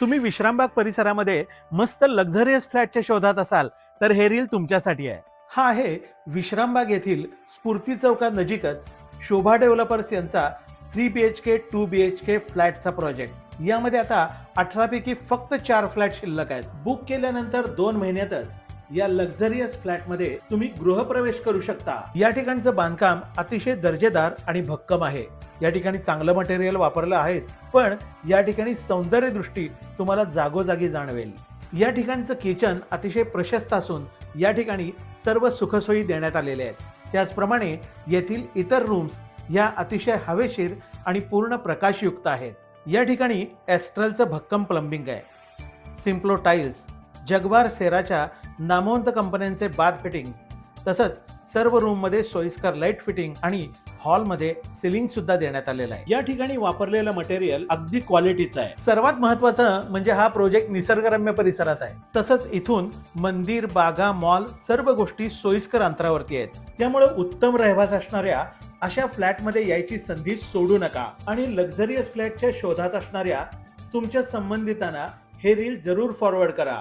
तुम्ही विश्रामबाग परिसरामध्ये मस्त लक्झरियस फ्लॅटच्या शोधात असाल तर हे रील तुमच्यासाठी आहे. हा आहे विश्रामबाग येथील स्फूर्ती चौका नजीकच शोभा डेव्हलपर्स यांचा three B H K two B H K फ्लॅटचा project यामध्ये आता अठरापैकी फक्त चार फ्लॅट शिल्लक आहेत. बुक केल्यानंतर दोन महिन्यातच या लक्झरियस फ्लॅटमध्ये तुम्ही गृहप्रवेश करू शकता. या ठिकाणचं बांधकाम अतिशय दर्जेदार आणि भक्कम आहे. या ठिकाणी चांगलं मटेरियल वापरलं आहेच पण या ठिकाणी सौंदर्य दृष्टी तुम्हाला जागोजागी जाणवेल. या ठिकाणचं किचन अतिशय प्रशस्त असून या ठिकाणी सर्व सुखसोयी देण्यात आलेल्या आहेत. त्याचप्रमाणे येथील इतर रूम्स ह्या अतिशय हवेशीर आणि पूर्ण प्रकाशयुक्त आहेत. या ठिकाणी ॲस्ट्रलचं भक्कम प्लंबिंग आहे. सिम्प्लो टाईल्स जगवार सेराच्या नामवंत कंपन्यांचे बाथ फिटिंग्स तसंच सर्व रूममध्ये सोयीस्कर लाइट फिटिंग आणि हॉलमध्ये सिलिंग सुद्धा देण्यात आलेलं आहे. या ठिकाणी वापरलेलं मटेरियल अगदी क्वालिटीचं आहे. सर्वात महत्वाचं म्हणजे हा प्रोजेक्ट निसर्गरम्य परिसरात आहे. तसंच इथून मंदिर बागा मॉल सर्व गोष्टी सोयीस्कर अंतरावरती आहेत. त्यामुळे उत्तम रहवास असणाऱ्या अशा फ्लॅटमध्ये यायची संधी सोडू नका. आणि लक्झरियस फ्लॅटच्या शोधात असणाऱ्या तुमच्या संबंधितांना हे रील जरूर फॉरवर्ड करा.